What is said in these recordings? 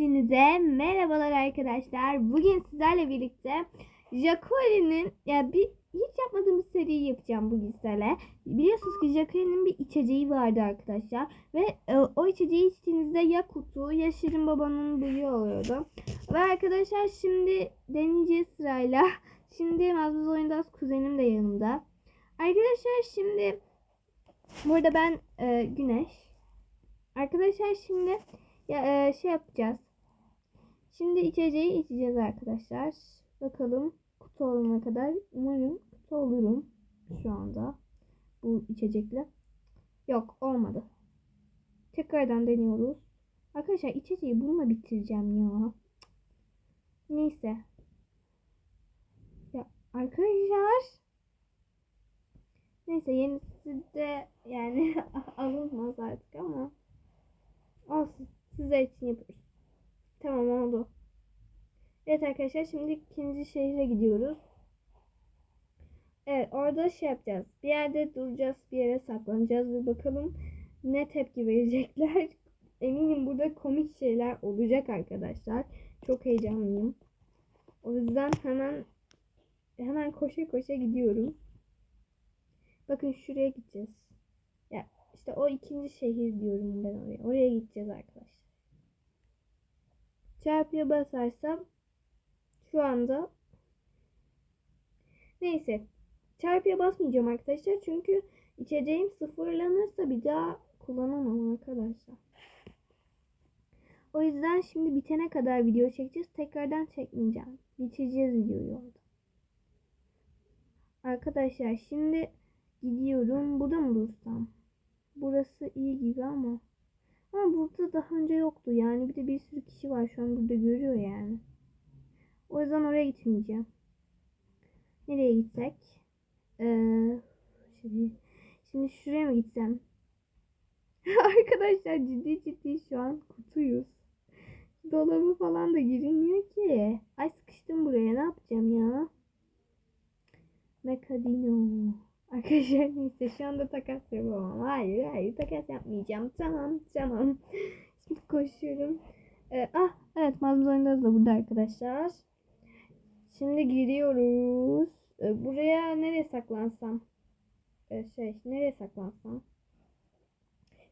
Hepinize merhabalar arkadaşlar. Bugün sizlerle birlikte Jacqueline'in ya bir hiç yapmadığım bir seriyi yapacağım bugün sizlerle. Biliyorsunuz ki Jacqueline'in bir içeceği vardı arkadaşlar ve e, o içeceği içtiğinizde ya kutu ya Şirin Baba'nın buyu oluyordu. Ve arkadaşlar şimdi deneyeceğiz sırayla. Şimdi Mazmuz Oyundaz kuzenim de yanımda. Arkadaşlar şimdi burada ben e, Güneş. Arkadaşlar şimdi ya e, şey yapacağız. Şimdi içeceği içeceğiz arkadaşlar. Bakalım kutu olana kadar umarım kutu olurum şu anda bu içecekle. Yok olmadı. Tekrardan deniyoruz. Arkadaşlar içeceği bununla bitireceğim ya. Neyse. Ya arkadaşlar. Neyse yenisi de yani alınmaz artık ama olsun. Sizler için yapıyoruz. Tamam oldu. Evet arkadaşlar şimdi ikinci şehre gidiyoruz. Evet orada şey yapacağız. Bir yerde duracağız. Bir yere saklanacağız ve bakalım ne tepki verecekler. Eminim burada komik şeyler olacak arkadaşlar. Çok heyecanlıyım. O yüzden hemen hemen koşa koşa gidiyorum. Bakın şuraya gideceğiz. Ya işte o ikinci şehir diyorum ben oraya. Oraya gideceğiz arkadaşlar. Çarpıya basarsam şu anda neyse çarpıya basmayacağım arkadaşlar çünkü içeceğim sıfırlanırsa bir daha kullanamam arkadaşlar. O yüzden şimdi bitene kadar video çekeceğiz. Tekrardan çekmeyeceğim. Bitireceğiz videoyu orada. Arkadaşlar şimdi gidiyorum. Burada mı dursam? Burası iyi gibi ama. Ama burada daha önce yoktu. Yani bir de bir sürü kişi var şu an burada görüyor yani. O yüzden oraya gitmeyeceğim. Nereye gitsek? Ee, şimdi, şimdi şuraya mı gitsem? Arkadaşlar ciddi ciddi şu an kutuyuz. Dolabı falan da girilmiyor ki. Ay sıkıştım buraya. Ne yapacağım ya? Mekadino. Arkadaşlar neyse şu anda takas yapamam. Hayır hayır takas yapmayacağım. Tamam tamam. Şimdi koşuyorum. Ee, ah evet Mazmuz Oyundaz da burada arkadaşlar. Şimdi giriyoruz. Ee, buraya nereye saklansam? Ee, şey nereye saklansam?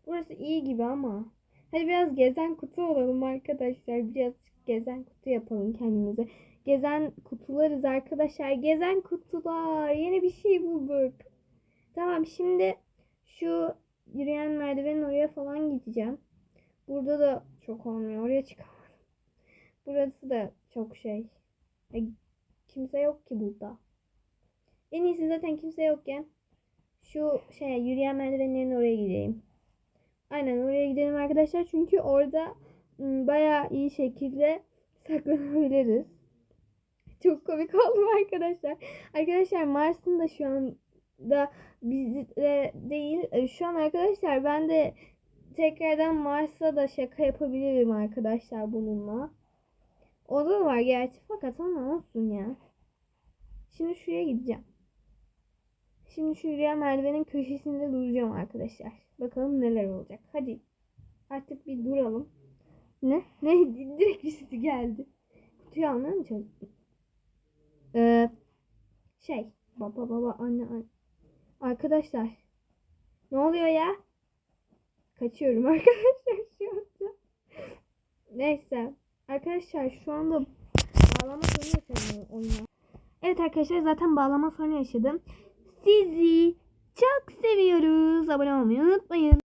Burası iyi gibi ama. Hadi biraz gezen kutu olalım arkadaşlar. Biraz gezen kutu yapalım kendimize. Gezen kutularız arkadaşlar. Gezen kutular. Yeni bir şey bulduk. Tamam şimdi şu yürüyen merdivenin oraya falan gideceğim. Burada da çok olmuyor. Oraya çıkamadım. Burası da çok şey. Kimse yok ki burada. En iyisi zaten kimse yokken şu şey yürüyen merdivenlerin oraya gideyim. Aynen oraya gidelim arkadaşlar. Çünkü orada ım, bayağı iyi şekilde saklanabiliriz. Çok komik oldum arkadaşlar. Arkadaşlar Mars'ın da şu anda bizde değil. E, Şu an arkadaşlar ben de tekrardan Mars'a da şaka yapabilirim arkadaşlar bununla. O da var gerçi fakat ama olsun ya. Şimdi şuraya gideceğim. Şimdi şuraya merdivenin köşesinde duracağım arkadaşlar. Bakalım neler olacak. Hadi artık bir duralım. Ne? Ne? Direkt birisi geldi. Kutuyu almaya mı çalıştın? Ee, şey. Baba baba anne anne. Arkadaşlar. Ne oluyor ya? Kaçıyorum arkadaşlar şu anda. Neyse. Arkadaşlar şu anda bağlama sorunu yaşadım oyuna. Evet arkadaşlar zaten bağlama sorunu yaşadım. Sizi çok seviyoruz. Abone olmayı unutmayın.